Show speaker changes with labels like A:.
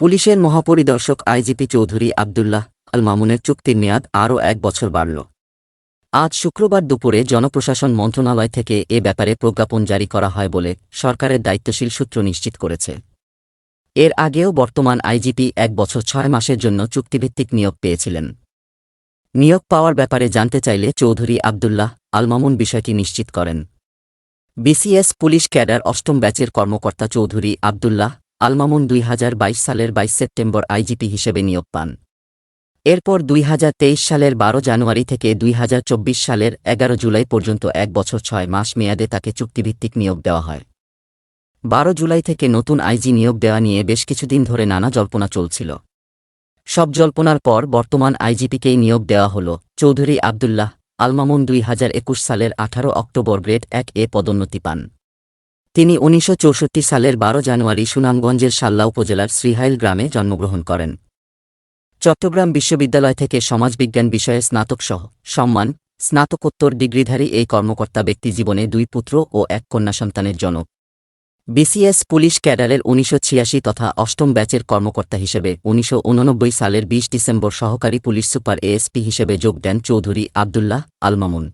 A: পুলিশের মহাপরিদর্শক আইজিপি চৌধুরী আবদুল্লাহ আল মামুনের চুক্তির মেয়াদ আরও এক বছর বাড়ল। আজ শুক্রবার দুপুরে জনপ্রশাসন মন্ত্রণালয় থেকে এ ব্যাপারে প্রজ্ঞাপন জারি করা হয় বলে সরকারের দায়িত্বশীল সূত্র নিশ্চিত করেছে। এর আগেও বর্তমান আইজিপি এক বছর ছয় মাসের জন্য চুক্তিভিত্তিক নিয়োগ পেয়েছিলেন। নিয়োগ পাওয়ার ব্যাপারে জানতে চাইলে চৌধুরী আবদুল্লাহ আল মামুন বিষয়টি নিশ্চিত করেন। বিসিএস পুলিশ ক্যাডার অষ্টম ব্যাচের কর্মকর্তা চৌধুরী আবদুল্লাহ আলমামুন দুই হাজার বাইশ সালের বাইশ সেপ্টেম্বর আইজিপি হিসেবে নিয়োগ পান। এরপর দুই হাজার তেইশ সালের বারো জানুয়ারি থেকে দুই হাজার চব্বিশ সালের এগারো জুলাই পর্যন্ত এক বছর ছয় মাস মেয়াদে তাকে চুক্তিভিত্তিক নিয়োগ দেওয়া হয়। বারো জুলাই থেকে নতুন আইজি নিয়োগ দেওয়া নিয়ে বেশ কিছুদিন ধরে নানা জল্পনা চলছিল। সব জল্পনার পর বর্তমান আইজিপিকেই নিয়োগ দেওয়া হল চৌধুরী আবদুল্লাহ। আলমামুন দুই হাজার একুশ সালের আঠারো অক্টোবর গ্রেড এক এ পদোন্নতি পান। তিনি উনিশশো চৌষট্টি সালের বারো জানুয়ারি সুনামগঞ্জের সাল্লা উপজেলার শ্রীহাইল গ্রামে জন্মগ্রহণ করেন। চট্টগ্রাম বিশ্ববিদ্যালয় থেকে সমাজবিজ্ঞান বিষয়ে স্নাতকসহ সম্মান, স্নাতকোত্তর ডিগ্রিধারী এই কর্মকর্তা ব্যক্তি জীবনে দুই পুত্র ও এক কন্যা সন্তানের জনক। বিসিএস পুলিশ ক্যাডারের উনিশশো ছিয়াশি তথা অষ্টম ব্যাচের কর্মকর্তা হিসেবে উনিশশো উননব্বই সালের ২০ ডিসেম্বর সহকারী পুলিশ সুপার এএসপি হিসেবে যোগ দেন চৌধুরী আবদুল্লাহ আলমামুন